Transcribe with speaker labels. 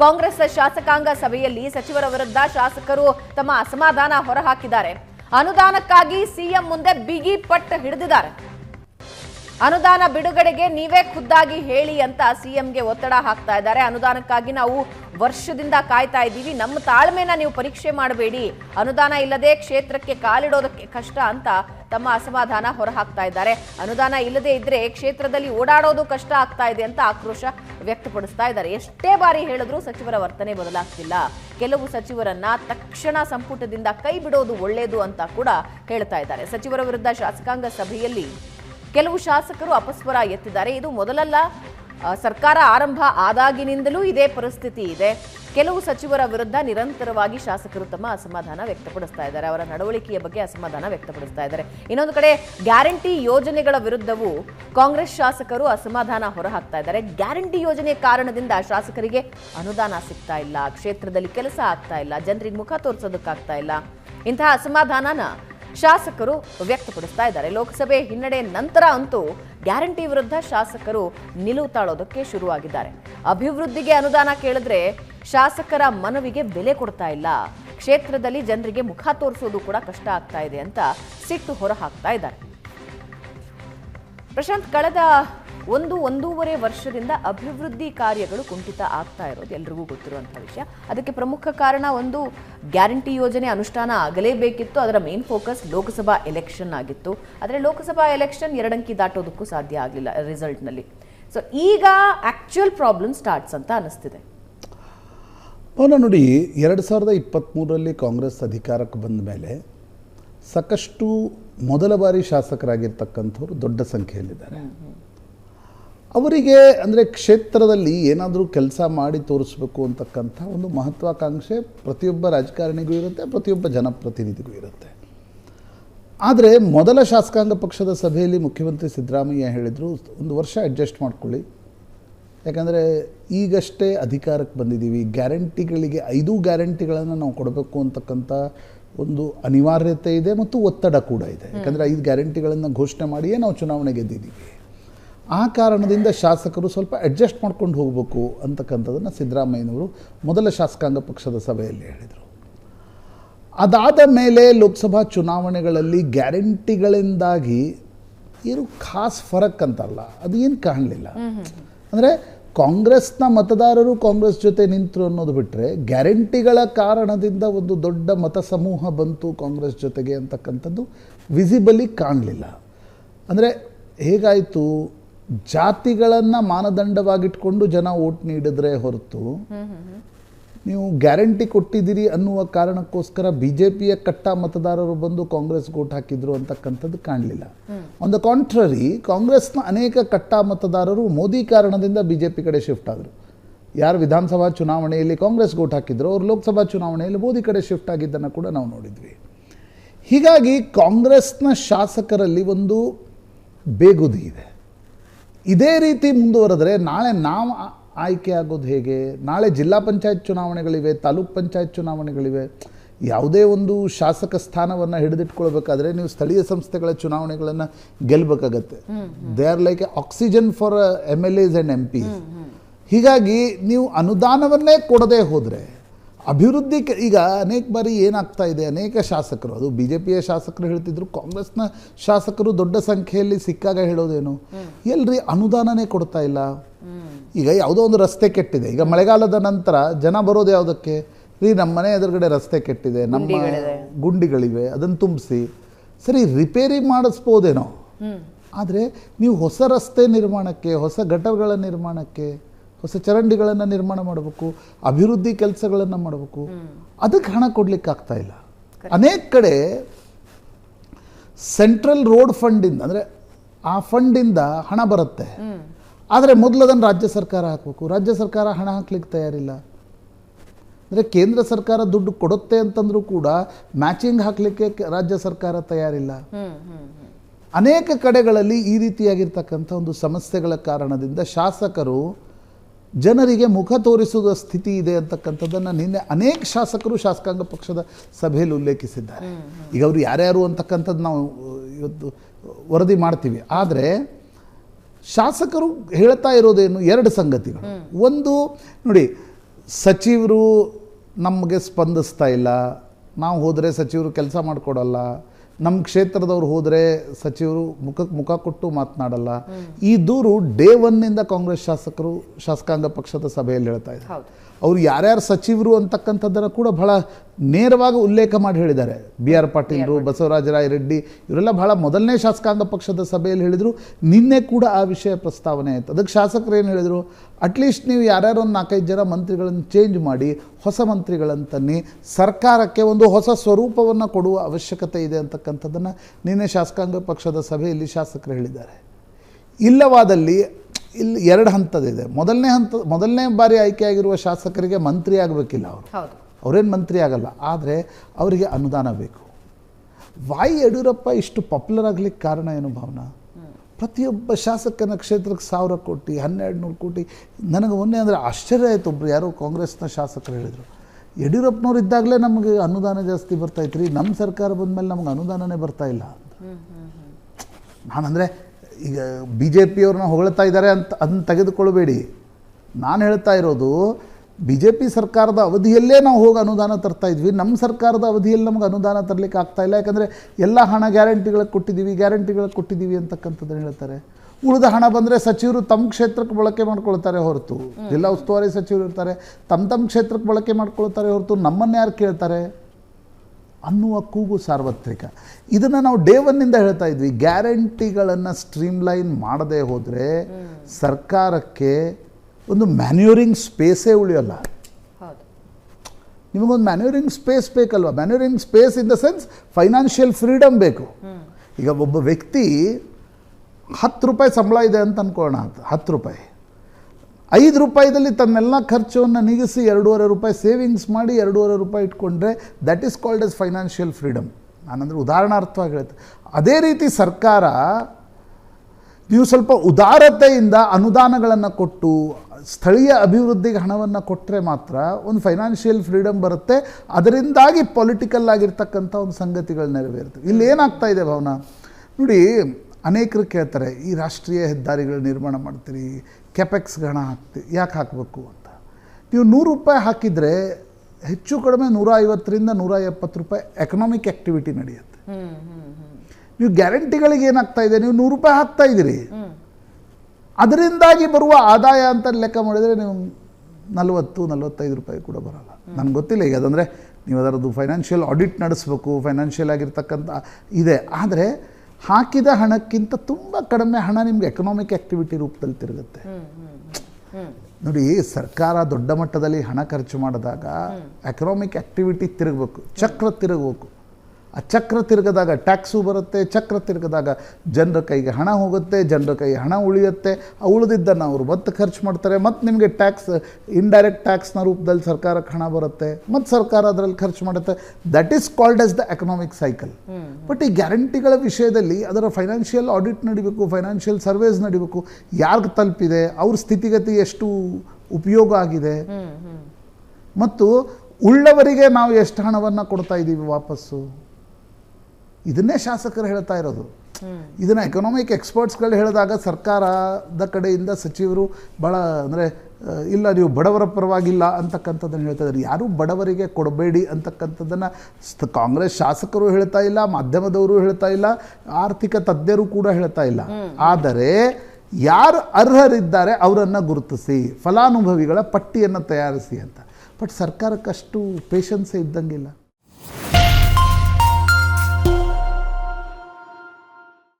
Speaker 1: ಕಾಂಗ್ರೆಸ್ ಶಾಸಕಾಂಗ ಸಭೆಯಲ್ಲಿ ಸಚಿವರ ವಿರುದ್ಧ ಶಾಸಕರು ತಮ್ಮ ಅಸಮಾಧಾನ ಹೊರಹಾಕಿದ್ದಾರೆ. ಅನುದಾನಕ್ಕಾಗಿ ಸಿಎಂ ಮುಂದೆ ಬಿಗಿ ಪಟ್ಟ ಹಿಡಿದಿದ್ದಾರೆ. ಅನುದಾನ ಬಿಡುಗಡೆಗೆ ನೀವೇ ಖುದ್ದಾಗಿ ಹೇಳಿ ಅಂತ ಸಿಎಂಗೆ ಒತ್ತಡ ಹಾಕ್ತಾ ಇದ್ದಾರೆ. ಅನುದಾನಕ್ಕಾಗಿ ನಾವು ವರ್ಷದಿಂದ ಕಾಯ್ತಾ ಇದ್ದೀವಿ. ನಮ್ಮ ತಾಳ್ಮೆನ ನೀವು ಪರೀಕ್ಷೆ ಮಾಡಬೇಡಿ. ಅನುದಾನ ಇಲ್ಲದೆ ಕ್ಷೇತ್ರಕ್ಕೆ ಕಾಲಿಡೋದಕ್ಕೆ ಕಷ್ಟ ಅಂತ ತಮ್ಮ ಅಸಮಾಧಾನ ಹೊರಹಾಕ್ತಾ ಇದ್ದಾರೆ. ಅನುದಾನ ಇಲ್ಲದೆ ಇದ್ರೆ ಕ್ಷೇತ್ರದಲ್ಲಿ ಓಡಾಡೋದು ಕಷ್ಟ ಆಗ್ತಾ ಇದೆ ಅಂತ ಆಕ್ರೋಶ ವ್ಯಕ್ತಪಡಿಸ್ತಾ ಇದ್ದಾರೆ. ಎಷ್ಟೇ ಬಾರಿ ಹೇಳಿದ್ರೂ ಸಚಿವರ ವರ್ತನೆ ಬದಲಾಗ್ತಿಲ್ಲ. ಕೆಲವು ಸಚಿವರನ್ನ ತಕ್ಷಣ ಸಂಪುಟದಿಂದ ಕೈ ಬಿಡೋದು ಒಳ್ಳೆಯದು ಅಂತ ಕೂಡ ಹೇಳ್ತಾ ಇದ್ದಾರೆ. ಸಚಿವರ ವಿರುದ್ಧ ಶಾಸಕಾಂಗ ಸಭೆಯಲ್ಲಿ ಕೆಲವು ಶಾಸಕರು ಅಪಸ್ವರ ಎತ್ತಿದ್ದಾರೆ. ಇದು ಮೊದಲಲ್ಲ ಸರ್ಕಾರ ಆರಂಭ ಆದಾಗಿನಿಂದಲೂ ಇದೇ ಪರಿಸ್ಥಿತಿ ಇದೆ. ಕೆಲವು ಸಚಿವರ ವಿರುದ್ಧ ನಿರಂತರವಾಗಿ ಶಾಸಕರು ತಮ್ಮ ಅಸಮಾಧಾನ ವ್ಯಕ್ತಪಡಿಸ್ತಾ ಇದ್ದಾರೆ. ಅವರ ನಡವಳಿಕೆಯ ಬಗ್ಗೆ ಅಸಮಾಧಾನ ವ್ಯಕ್ತಪಡಿಸ್ತಾ ಇದ್ದಾರೆ. ಇನ್ನೊಂದು ಕಡೆ ಗ್ಯಾರಂಟಿ ಯೋಜನೆಗಳ ವಿರುದ್ಧವೂ ಕಾಂಗ್ರೆಸ್ ಶಾಸಕರು ಅಸಮಾಧಾನ ಹೊರಹಾಕ್ತಾ ಇದ್ದಾರೆ. ಗ್ಯಾರಂಟಿ ಯೋಜನೆ ಕಾರಣದಿಂದ ಶಾಸಕರಿಗೆ ಅನುದಾನ ಸಿಗ್ತಾ ಇಲ್ಲ. ಕ್ಷೇತ್ರದಲ್ಲಿ ಕೆಲಸ ಆಗ್ತಾ ಇಲ್ಲ. ಜನರಿಗೆ ಮುಖ ತೋರಿಸೋದಕ್ಕಾಗ್ತಾ ಇಲ್ಲ. ಇಂತಹ ಅಸಮಾಧಾನನ ಶಾಸಕರು ವ್ಯಕ್ತಪಡಿಸ್ತಾ ಇದ್ದಾರೆ. ಲೋಕಸಭೆ ಹಿನ್ನಡೆ ನಂತರ ಅಂತೂ ಗ್ಯಾರಂಟಿ ವಿರುದ್ಧ ಶಾಸಕರು ನಿಲುವು ತಾಳೋದಕ್ಕೆ ಶುರುವಾಗಿದ್ದಾರೆ. ಅಭಿವೃದ್ಧಿಗೆ ಅನುದಾನ ಕೇಳಿದ್ರೆ ಶಾಸಕರ ಮನವಿಗೆ ಬೆಲೆ ಕೊಡ್ತಾ ಇಲ್ಲ. ಕ್ಷೇತ್ರದಲ್ಲಿ ಜನರಿಗೆ ಮುಖ ತೋರಿಸೋದು ಕೂಡ ಕಷ್ಟ ಆಗ್ತಾ ಇದೆ ಅಂತ ಸಿಟ್ಟು ಹೊರಹಾಕ್ತಾ ಇದ್ದಾರೆ. ಪ್ರಶಾಂತ್, ಕಳೆದ ಒಂದು ಒಂದೂವರೆ ವರ್ಷದಿಂದ ಅಭಿವೃದ್ಧಿ ಕಾರ್ಯಗಳು ಕುಂಠಿತ ಆಗ್ತಾ ಇರೋದು ಎಲ್ರಿಗೂ ಗೊತ್ತಿರುವಂತಹ ವಿಷಯ. ಅದಕ್ಕೆ ಪ್ರಮುಖ ಕಾರಣ ಒಂದು ಗ್ಯಾರಂಟಿ ಯೋಜನೆ ಅನುಷ್ಠಾನ ಆಗಲೇಬೇಕಿತ್ತು. ಅದರ ಮೇನ್ ಫೋಕಸ್ ಲೋಕಸಭಾ ಎಲೆಕ್ಷನ್ ಆಗಿತ್ತು. ಆದರೆ ಲೋಕಸಭಾ ಎಲೆಕ್ಷನ್ ಎರಡಂಕಿ ದಾಟೋದಕ್ಕೂ ಸಾಧ್ಯ ಆಗಲಿಲ್ಲ ರಿಸಲ್ಟ್ನಲ್ಲಿ. ಸೊ ಈಗ ಆಕ್ಚುಯಲ್ ಪ್ರಾಬ್ಲಮ್ ಸ್ಟಾರ್ಟ್ಸ್ ಅಂತ ಅನಿಸ್ತಿದೆ.
Speaker 2: ಪವನ ನೋಡಿ ಎರಡು ಸಾವಿರದ ಇಪ್ಪತ್ತ್ಮೂರರಲ್ಲಿ ಕಾಂಗ್ರೆಸ್ ಅಧಿಕಾರಕ್ಕೆ ಬಂದ ಮೇಲೆ ಸಾಕಷ್ಟು ಮೊದಲ ಬಾರಿ ಶಾಸಕರಾಗಿರ್ತಕ್ಕಂಥವ್ರು ದೊಡ್ಡ ಸಂಖ್ಯೆಯಲ್ಲಿದ್ದಾರೆ. ಅವರಿಗೆ ಅಂದರೆ ಕ್ಷೇತ್ರದಲ್ಲಿ ಏನಾದರೂ ಕೆಲಸ ಮಾಡಿ ತೋರಿಸ್ಬೇಕು ಅಂತಕ್ಕಂಥ ಒಂದು ಮಹತ್ವಾಕಾಂಕ್ಷೆ ಪ್ರತಿಯೊಬ್ಬ ರಾಜಕಾರಣಿಗೂ ಇರುತ್ತೆ, ಪ್ರತಿಯೊಬ್ಬ ಜನಪ್ರತಿನಿಧಿಗೂ ಇರುತ್ತೆ. ಆದರೆ ಮೊದಲ ಶಾಸಕಾಂಗ ಪಕ್ಷದ ಸಭೆಯಲ್ಲಿ ಮುಖ್ಯಮಂತ್ರಿ ಸಿದ್ದರಾಮಯ್ಯ ಹೇಳಿದರು, ಒಂದು ವರ್ಷ ಅಡ್ಜಸ್ಟ್ ಮಾಡ್ಕೊಳ್ಳಿ. ಯಾಕಂದರೆ ಈಗಷ್ಟೇ ಅಧಿಕಾರಕ್ಕೆ ಬಂದಿದ್ದೀವಿ, ಗ್ಯಾರಂಟಿಗಳಿಗೆ ಐದು ಗ್ಯಾರಂಟಿಗಳನ್ನು ನಾವು ಕೊಡಬೇಕು ಅಂತಕ್ಕಂಥ ಒಂದು ಅನಿವಾರ್ಯತೆ ಇದೆ ಮತ್ತು ಒತ್ತಡ ಕೂಡ ಇದೆ. ಯಾಕಂದರೆ ಐದು ಗ್ಯಾರಂಟಿಗಳನ್ನು ಘೋಷಣೆ ಮಾಡಿಯೇ ನಾವು ಚುನಾವಣೆ ಗೆದ್ದಿದ್ದೀವಿ ಆ ಕಾರಣದಿಂದ ಶಾಸಕರು ಸ್ವಲ್ಪ ಅಡ್ಜಸ್ಟ್ ಮಾಡ್ಕೊಂಡು ಹೋಗಬೇಕು ಅಂತಕ್ಕಂಥದ್ದನ್ನು ಸಿದ್ದರಾಮಯ್ಯನವರು ಮೊದಲ ಶಾಸಕಾಂಗ ಪಕ್ಷದ ಸಭೆಯಲ್ಲಿ ಹೇಳಿದರು. ಅದಾದ ಮೇಲೆ ಲೋಕಸಭಾ ಚುನಾವಣೆಗಳಲ್ಲಿ ಗ್ಯಾರಂಟಿಗಳಿಂದಾಗಿ ಏನು ಖಾಸ್ ಫರಕ್ ಅಂತಲ್ಲ, ಅದು ಏನು ಕಾಣಲಿಲ್ಲ. ಅಂದರೆ ಕಾಂಗ್ರೆಸ್ನ ಮತದಾರರು ಕಾಂಗ್ರೆಸ್ ಜೊತೆ ನಿಂತರು ಅನ್ನೋದು ಬಿಟ್ಟರೆ ಗ್ಯಾರಂಟಿಗಳ ಕಾರಣದಿಂದ ಒಂದು ದೊಡ್ಡ ಮತ ಸಮೂಹ ಬಂತು ಕಾಂಗ್ರೆಸ್ ಜೊತೆಗೆ ಅಂತಕ್ಕಂಥದ್ದು ವಿಸಿಬಲಿ ಕಾಣಲಿಲ್ಲ. ಅಂದರೆ ಹೇಗಾಯಿತು? ಜಾತಿಗಳನ್ನು ಮಾನದಂಡವಾಗಿಟ್ಕೊಂಡು ಜನ ಓಟ್ ನೀಡಿದ್ರೆ ಹೊರತು ನೀವು ಗ್ಯಾರಂಟಿ ಕೊಟ್ಟಿದ್ದೀರಿ ಅನ್ನುವ ಕಾರಣಕ್ಕೋಸ್ಕರ ಬಿ ಜೆ ಪಿಯ ಕಟ್ಟ ಮತದಾರರು ಬಂದು ಕಾಂಗ್ರೆಸ್ ಓಟ್ ಹಾಕಿದ್ರು ಅಂತಕ್ಕಂಥದ್ದು ಕಾಣಲಿಲ್ಲ. ಆನ್ ದ ಕಾಂಟ್ರರಿ ಕಾಂಗ್ರೆಸ್ನ ಅನೇಕ ಕಟ್ಟ ಮತದಾರರು ಮೋದಿ ಕಾರಣದಿಂದ ಬಿ ಜೆ ಪಿ ಕಡೆ ಶಿಫ್ಟ್ ಆದರು. ಯಾರು ವಿಧಾನಸಭಾ ಚುನಾವಣೆಯಲ್ಲಿ ಕಾಂಗ್ರೆಸ್ ಓಟ್ ಹಾಕಿದ್ರು ಅವರು ಲೋಕಸಭಾ ಚುನಾವಣೆಯಲ್ಲಿ ಮೋದಿ ಕಡೆ ಶಿಫ್ಟ್ ಆಗಿದ್ದನ್ನು ಕೂಡ ನಾವು ನೋಡಿದ್ವಿ. ಹೀಗಾಗಿ ಕಾಂಗ್ರೆಸ್ನ ಶಾಸಕರಲ್ಲಿ ಒಂದು ಬೇಗುದಿ ಇದೆ. ಇದೇ ರೀತಿ ಮುಂದುವರೆದ್ರೆ ನಾಳೆ ನಾವು ಆಯ್ಕೆ ಆಗೋದು ಹೇಗೆ? ನಾಳೆ ಜಿಲ್ಲಾ ಪಂಚಾಯತ್ ಚುನಾವಣೆಗಳಿವೆ ತಾಲೂಕ್ ಪಂಚಾಯತ್ ಚುನಾವಣೆಗಳಿವೆ. ಯಾವುದೇ ಒಂದು ಶಾಸಕ ಸ್ಥಾನವನ್ನು ಹಿಡಿದಿಟ್ಕೊಳ್ಬೇಕಾದ್ರೆ ನೀವು ಸ್ಥಳೀಯ ಸಂಸ್ಥೆಗಳ ಚುನಾವಣೆಗಳನ್ನು ಗೆಲ್ಲಬೇಕಾಗತ್ತೆ they are like a oxygen for M L S and M P ಹೀಗಾಗಿ ನೀವು ಅನುದಾನವನ್ನೇ ಕೊಡದೇ ಹೋದರೆ ಅಭಿವೃದ್ಧಿ ಈಗ ಅನೇಕ ಬಾರಿ ಏನಾಗ್ತಾ ಇದೆ ಅನೇಕ ಶಾಸಕರು ಅದು ಬಿ ಜೆ ಪಿಯ ಶಾಸಕರು ಹೇಳ್ತಿದ್ರು ಕಾಂಗ್ರೆಸ್ನ ಶಾಸಕರು ದೊಡ್ಡ ಸಂಖ್ಯೆಯಲ್ಲಿ ಸಿಕ್ಕಾಗ ಹೇಳೋದೇನು? ಎಲ್ರಿ ಅನುದಾನನೇ ಕೊಡ್ತಾ ಇಲ್ಲ. ಈಗ ಯಾವುದೋ ಒಂದು ರಸ್ತೆ ಕೆಟ್ಟಿದೆ. ಈಗ ಮಳೆಗಾಲದ ನಂತರ ಜನ ಬರೋದು ಯಾವುದಕ್ಕೆ? ರೀ ನಮ್ಮ ಮನೆ ಎದುರುಗಡೆ ರಸ್ತೆ ಕೆಟ್ಟಿದೆ ನಮ್ಮ ಗುಂಡಿಗಳಿವೆ ಅದನ್ನು ತುಂಬಿಸಿ. ಸರಿ ರಿಪೇರಿ ಮಾಡಿಸ್ಬೋದೇನೋ? ಆದರೆ ನೀವು ಹೊಸ ರಸ್ತೆ ನಿರ್ಮಾಣಕ್ಕೆ ಹೊಸ ಘಟಕಗಳ ನಿರ್ಮಾಣಕ್ಕೆ ಹೊಸ ಚರಂಡಿಗಳನ್ನು ನಿರ್ಮಾಣ ಮಾಡಬೇಕು ಅಭಿವೃದ್ಧಿ ಕೆಲಸಗಳನ್ನು ಮಾಡಬೇಕು. ಅದಕ್ಕೆ ಹಣ ಕೊಡಲಿಕ್ಕಾಗ್ತಾ ಇಲ್ಲ. ಅನೇಕ ಕಡೆ ಸೆಂಟ್ರಲ್ ರೋಡ್ ಫಂಡಿಂದ ಅಂದರೆ ಆ ಫಂಡಿಂದ ಹಣ ಬರುತ್ತೆ. ಆದರೆ ಮೊದಲು ಅದನ್ನು ರಾಜ್ಯ ಸರ್ಕಾರ ಹಾಕಬೇಕು. ರಾಜ್ಯ ಸರ್ಕಾರ ಹಣ ಹಾಕ್ಲಿಕ್ಕೆ ತಯಾರಿಲ್ಲ. ಅಂದರೆ ಕೇಂದ್ರ ಸರ್ಕಾರ ದುಡ್ಡು ಕೊಡುತ್ತೆ ಅಂತಂದ್ರೂ ಕೂಡ ಮ್ಯಾಚಿಂಗ್ ಹಾಕಲಿಕ್ಕೆ ರಾಜ್ಯ ಸರ್ಕಾರ ತಯಾರಿಲ್ಲ. ಅನೇಕ ಕಡೆಗಳಲ್ಲಿ ಈ ರೀತಿಯಾಗಿರ್ತಕ್ಕಂಥ ಒಂದು ಸಮಸ್ಯೆಗಳ ಕಾರಣದಿಂದ ಶಾಸಕರು ಜನರಿಗೆ ಮುಖ ತೋರಿಸುವ ಸ್ಥಿತಿ ಇದೆ ಅಂತಕ್ಕಂಥದ್ದನ್ನು ನಿನ್ನೆ ಅನೇಕ ಶಾಸಕರು ಶಾಸಕಾಂಗ ಪಕ್ಷದ ಸಭೆಯಲ್ಲಿ ಉಲ್ಲೇಖಿಸಿದ್ದಾರೆ. ಈಗ ಅವರು ಯಾರ್ಯಾರು ಅಂತಕ್ಕಂಥದ್ದು ನಾವು ಇವತ್ತು ವರದಿ ಮಾಡ್ತೀವಿ. ಆದರೆ ಶಾಸಕರು ಹೇಳ್ತಾ ಇರೋದೇನು ಎರಡು ಸಂಗತಿಗಳು. ಒಂದು ನೋಡಿ ಸಚಿವರು ನಮಗೆ ಸ್ಪಂದಿಸ್ತಾ ಇಲ್ಲ. ನಾವು ಹೋದರೆ ಸಚಿವರು ಕೆಲಸ ಮಾಡಿಕೊಡಲ್ಲ. ನಮ್ಮ ಕ್ಷೇತ್ರದವ್ರು ಹೋದರೆ ಸಚಿವರು ಮುಖಕ್ಕೆ ಮುಖ ಕೊಟ್ಟು ಮಾತನಾಡಲ್ಲ. ಈ ದೂರು ಡೇ ಒನ್ನಿಂದ ಕಾಂಗ್ರೆಸ್ ಶಾಸಕರು ಶಾಸಕಾಂಗ ಪಕ್ಷದ ಸಭೆಯಲ್ಲಿ ಹೇಳ್ತಾ ಇದ್ದಾರೆ. ಅವರು ಯಾರ್ಯಾರು ಸಚಿವರು ಅಂತಕ್ಕಂಥದ್ದನ್ನು ಕೂಡ ಬಹಳ ನೇರವಾಗಿ ಉಲ್ಲೇಖ ಮಾಡಿ ಹೇಳಿದ್ದಾರೆ. ಬಿ ಆರ್ ಪಾಟೀಲ್ರು ಬಸವರಾಜ ರಾಯ ರೆಡ್ಡಿ ಇವರೆಲ್ಲ ಬಹಳ ಮೊದಲನೇ ಶಾಸಕಾಂಗ ಪಕ್ಷದ ಸಭೆಯಲ್ಲಿ ಹೇಳಿದರು. ನಿನ್ನೆ ಕೂಡ ಆ ವಿಷಯ ಪ್ರಸ್ತಾವನೆ ಆಯಿತು. ಅದಕ್ಕೆ ಶಾಸಕರು ಏನು ಹೇಳಿದರು? ಅಟ್ಲೀಸ್ಟ್ ನೀವು ಯಾರ್ಯಾರು ಒಂದು ನಾಲ್ಕೈದು ಜನ ಮಂತ್ರಿಗಳನ್ನು ಚೇಂಜ್ ಮಾಡಿ ಹೊಸ ಮಂತ್ರಿಗಳಂತನ್ನಿ ಸರ್ಕಾರಕ್ಕೆ ಒಂದು ಹೊಸ ಸ್ವರೂಪವನ್ನು ಕೊಡುವ ಅವಶ್ಯಕತೆ ಇದೆ ಅಂತಕ್ಕಂಥದ್ದನ್ನು ನಿನ್ನೆ ಶಾಸಕಾಂಗ ಪಕ್ಷದ ಸಭೆಯಲ್ಲಿ ಶಾಸಕರು ಹೇಳಿದ್ದಾರೆ. ಇಲ್ಲವಾದಲ್ಲಿ ಇಲ್ಲಿ ಎರಡು ಹಂತದಿದೆ ಮೊದಲನೇ ಹಂತ ಮೊದಲನೇ ಬಾರಿ ಆಯ್ಕೆಯಾಗಿರುವ ಶಾಸಕರಿಗೆ ಮಂತ್ರಿ ಆಗಬೇಕಿಲ್ಲ ಅವರು. ಅವರೇನು ಮಂತ್ರಿ ಆಗಲ್ಲ. ಆದರೆ ಅವರಿಗೆ ಅನುದಾನ ಬೇಕು. ವಾಯ್ ಯಡಿಯೂರಪ್ಪ ಇಷ್ಟು ಪಾಪ್ಯುಲರ್ ಆಗಲಿಕ್ಕೆ ಕಾರಣ ಏನು ಭಾವನಾ? ಪ್ರತಿಯೊಬ್ಬ ಶಾಸಕನ ಕ್ಷೇತ್ರಕ್ಕೆ ಸಾವಿರ ಕೋಟಿ ಹನ್ನೆರಡು ನೂರು ಕೋಟಿ. ನನಗೆ ಮೊನ್ನೆ ಅಂದರೆ ಆಶ್ಚರ್ಯ ಆಯಿತು ಒಬ್ರು ಯಾರೋ ಕಾಂಗ್ರೆಸ್ನ ಶಾಸಕರು ಹೇಳಿದರು. ಯಡಿಯೂರಪ್ಪನವ್ರು ಇದ್ದಾಗಲೇ ನಮಗೆ ಅನುದಾನ ಜಾಸ್ತಿ ಬರ್ತಾಯಿತ್ತು ರೀ ನಮ್ಮ ಸರ್ಕಾರ ಬಂದ ಮೇಲೆ ನಮ್ಗೆ ಅನುದಾನನೇ ಬರ್ತಾ ಇಲ್ಲ ಅಂತ. ನಾನಂದರೆ ಈಗ ಬಿ ಜೆ ಪಿಯವ್ರನ್ನ ಹೊಗಳ್ತಾ ಇದ್ದಾರೆ ಅಂತ ಅದನ್ನು ತೆಗೆದುಕೊಳ್ಬೇಡಿ. ನಾನು ಹೇಳ್ತಾ ಇರೋದು ಬಿ ಜೆ ಪಿ ಸರ್ಕಾರದ ಅವಧಿಯಲ್ಲೇ ನಾವು ಹೋಗಿ ಅನುದಾನ ತರ್ತಾ ಇದ್ವಿ. ನಮ್ಮ ಸರ್ಕಾರದ ಅವಧಿಯಲ್ಲಿ ನಮ್ಗೆ ಅನುದಾನ ತರಲಿಕ್ಕೆ ಆಗ್ತಾ ಇಲ್ಲ. ಯಾಕಂದರೆ ಎಲ್ಲ ಹಣ ಗ್ಯಾರಂಟಿಗಳಿಗೆ ಕೊಟ್ಟಿದ್ದೀವಿ ಗ್ಯಾರಂಟಿಗಳಿಗೆ ಕೊಟ್ಟಿದ್ದೀವಿ ಅಂತಕ್ಕಂಥದ್ದನ್ನು ಹೇಳ್ತಾರೆ. ಉಳಿದ ಹಣ ಬಂದರೆ ಸಚಿವರು ತಮ್ಮ ಕ್ಷೇತ್ರಕ್ಕೆ ಬಳಕೆ ಮಾಡ್ಕೊಳ್ತಾರೆ ಹೊರತು. ಜಿಲ್ಲಾ ಉಸ್ತುವಾರಿ ಸಚಿವರು ಇರ್ತಾರೆ. ತಮ್ಮ ತಮ್ಮ ಕ್ಷೇತ್ರಕ್ಕೆ ಬಳಕೆ ಮಾಡ್ಕೊಳ್ತಾರೆ ಹೊರತು ನಮ್ಮನ್ನು ಯಾರು ಕೇಳ್ತಾರೆ? ಅನ್ನುವ ಕೂಗು ಸಾರ್ವತ್ರಿಕ. ಇದನ್ನು ನಾವು ಡೇ ಒನ್ನಿಂದ ಹೇಳ್ತಾ ಇದ್ವಿ. ಗ್ಯಾರಂಟಿಗಳನ್ನು ಸ್ಟ್ರೀಮ್ಲೈನ್ ಮಾಡದೇ ಹೋದರೆ ಸರ್ಕಾರಕ್ಕೆ ಒಂದು ಮ್ಯಾನ್ಯೂರಿಂಗ್ ಸ್ಪೇಸೇ ಉಳಿಯೋಲ್ಲ. ನಿಮಗೊಂದು ಮ್ಯಾನ್ಯೂರಿಂಗ್ ಸ್ಪೇಸ್ ಬೇಕಲ್ವ? Manoeuvring space in the sense financial freedom ಬೇಕು. ಈಗ ಒಬ್ಬ ವ್ಯಕ್ತಿ ಹತ್ತು ರೂಪಾಯಿ ಸಂಬಳ ಇದೆ ಅಂತ ಅನ್ಕೊಳ್ಳೋಣ. ಅಂತ ಹತ್ತು ರೂಪಾಯಿ. ಐದು ರೂಪಾಯಿದಲ್ಲಿ ತನ್ನೆಲ್ಲ ಖರ್ಚವನ್ನು ನಿಗಿಸಿ ಎರಡೂವರೆ ರೂಪಾಯಿ ಸೇವಿಂಗ್ಸ್ ಮಾಡಿ ಎರಡೂವರೆ ರೂಪಾಯಿ ಇಟ್ಕೊಂಡ್ರೆ that is called as financial freedom ನಾನಂದರೆ ಉದಾಹರಣಾರ್ಥವಾಗಿ ಹೇಳುತ್ತೆ ಅದೇ ರೀತಿ ಸರ್ಕಾರ ನೀವು ಸ್ವಲ್ಪ ಉದಾರತೆಯಿಂದ ಅನುದಾನಗಳನ್ನು ಕೊಟ್ಟು ಸ್ಥಳೀಯ ಅಭಿವೃದ್ಧಿಗೆ ಹಣವನ್ನು ಕೊಟ್ಟರೆ ಮಾತ್ರ ಒಂದು ಫೈನಾನ್ಷಿಯಲ್ ಫ್ರೀಡಮ್ ಬರುತ್ತೆ. ಅದರಿಂದಾಗಿ ಪೊಲಿಟಿಕಲ್ ಆಗಿರ್ತಕ್ಕಂಥ ಒಂದು ಸಂಗತಿಗಳು ನೆರವೇರುತ್ತೆ ಇಲ್ಲಿ ಏನಾಗ್ತಾ ಇದೆ ಭಾವನಾ? ನೋಡಿ ಅನೇಕರು ಕೇಳ್ತಾರೆ ಈ ರಾಷ್ಟ್ರೀಯ ಹೆದ್ದಾರಿಗಳು ನಿರ್ಮಾಣ ಮಾಡ್ತೀರಿ ಕೆಪೆಕ್ಸ್ಗೆ ಹಣ ಹಾಕ್ತೀರಿ ಯಾಕೆ ಹಾಕಬೇಕು ಅಂತ? ನೀವು ನೂರು ರೂಪಾಯಿ ಹಾಕಿದರೆ ಹೆಚ್ಚು ಕಡಿಮೆ ನೂರ ಐವತ್ತರಿಂದ ನೂರ ಎಪ್ಪತ್ತು ರೂಪಾಯಿ ಎಕನಾಮಿಕ್ ಆ್ಯಕ್ಟಿವಿಟಿ ನಡೆಯುತ್ತೆ ನೀವು ಗ್ಯಾರಂಟಿಗಳಿಗೆ ಏನಾಗ್ತಾ ಇದೆ? ನೀವು ನೂರು ರೂಪಾಯಿ ಹಾಕ್ತಾ ಇದ್ದೀರಿ. ಅದರಿಂದಾಗಿ ಬರುವ ಆದಾಯ ಅಂತ ಲೆಕ್ಕ ಮಾಡಿದರೆ ನೀವು ನಲವತ್ತು ನಲವತ್ತೈದು ರೂಪಾಯಿ ಕೂಡ ಬರಲ್ಲ. ನನಗೆ ಗೊತ್ತಿಲ್ಲ ಈಗ ಅದಂದರೆ ನೀವು ಅದರದ್ದು ಫೈನಾನ್ಷಿಯಲ್ ಆಡಿಟ್ ನಡೆಸಬೇಕು ಫೈನಾನ್ಷಿಯಲ್ ಆಗಿರ್ತಕ್ಕಂಥ ಇದೆ. ಆದರೆ ಹಾಕಿದ ಹಣಕ್ಕಿಂತ ತುಂಬ ಕಡಿಮೆ ಹಣ ನಿಮ್ಗೆ ಎಕನಾಮಿಕ್ ಆ್ಯಕ್ಟಿವಿಟಿ ರೂಪದಲ್ಲಿ ತಿರುಗುತ್ತೆ. ನೋಡಿ ಸರ್ಕಾರ ದೊಡ್ಡ ಮಟ್ಟದಲ್ಲಿ ಹಣ ಖರ್ಚು ಮಾಡಿದಾಗ ಎಕನಾಮಿಕ್ ಆ್ಯಕ್ಟಿವಿಟಿ ತಿರುಗಬೇಕು ಚಕ್ರ ತಿರುಗಬೇಕು. ಆ ಚಕ್ರ ತಿರುಗದಾಗ ಟ್ಯಾಕ್ಸು ಬರುತ್ತೆ ಚಕ್ರ ತಿರುಗಿದಾಗ ಜನರ ಕೈಗೆ ಹಣ ಹೋಗುತ್ತೆ ಜನರ ಕೈಗೆ ಹಣ ಉಳಿಯುತ್ತೆ. ಆ ಉಳಿದಿದ್ದನ್ನು ಅವರು ಮತ್ತೆ ಖರ್ಚು ಮಾಡ್ತಾರೆ ಮತ್ತು ನಿಮಗೆ ಟ್ಯಾಕ್ಸ್ ಇಂಡೈರೆಕ್ಟ್ ಟ್ಯಾಕ್ಸ್ನ ರೂಪದಲ್ಲಿ ಸರ್ಕಾರಕ್ಕೆ ಹಣ ಬರುತ್ತೆ ಮತ್ತು ಸರ್ಕಾರ ಅದರಲ್ಲಿ ಖರ್ಚು ಮಾಡುತ್ತೆ. That is called as the economic cycle but ಈ ಗ್ಯಾರಂಟಿಗಳ ವಿಷಯದಲ್ಲಿ ಅದರ ಫೈನಾನ್ಷಿಯಲ್ ಆಡಿಟ್ ನಡಿಬೇಕು ಫೈನಾನ್ಷಿಯಲ್ ಸರ್ವೇಸ್ ನಡಿಬೇಕು ಯಾರಿಗೆ ತಲುಪಿದೆ ಅವ್ರ ಸ್ಥಿತಿಗತಿ ಎಷ್ಟು ಉಪಯೋಗ ಆಗಿದೆ. ಮತ್ತು ಉಳ್ಳವರಿಗೆ ನಾವು ಎಷ್ಟು ಹಣವನ್ನು ಕೊಡ್ತಾ ಇದ್ದೀವಿ ವಾಪಸ್ಸು? ಇದನ್ನೇ ಶಾಸಕರು ಹೇಳ್ತಾ ಇರೋದು. ಇದನ್ನು ಎಕನಾಮಿಕ್ ಎಕ್ಸ್ಪರ್ಟ್ಸ್ಗಳು ಹೇಳಿದಾಗ ಸರ್ಕಾರದ ಕಡೆಯಿಂದ ಸಚಿವರು ಭಾಳ ಅಂದರೆ ಇಲ್ಲ ನೀವು ಬಡವರ ಪರವಾಗಿಲ್ಲ ಅಂತಕ್ಕಂಥದ್ದನ್ನು ಹೇಳ್ತಾ ಇದ್ದಾರೆ. ಯಾರೂ ಬಡವರಿಗೆ ಕೊಡಬೇಡಿ ಅಂತಕ್ಕಂಥದ್ದನ್ನು ಕಾಂಗ್ರೆಸ್ ಶಾಸಕರು ಹೇಳ್ತಾ ಇಲ್ಲ ಮಾಧ್ಯಮದವರು ಹೇಳ್ತಾ ಇಲ್ಲ ಆರ್ಥಿಕ ತಜ್ಞರು ಕೂಡ ಹೇಳ್ತಾ ಇಲ್ಲ. ಆದರೆ ಯಾರು ಅರ್ಹರಿದ್ದಾರೆ ಅವರನ್ನು ಗುರುತಿಸಿ ಫಲಾನುಭವಿಗಳ ಪಟ್ಟಿಯನ್ನು ತಯಾರಿಸಿ ಅಂತ. ಬಟ್ ಸರ್ಕಾರಕ್ಕಷ್ಟು ಪೇಷನ್ಸೇ ಇದ್ದಂಗಿಲ್ಲ.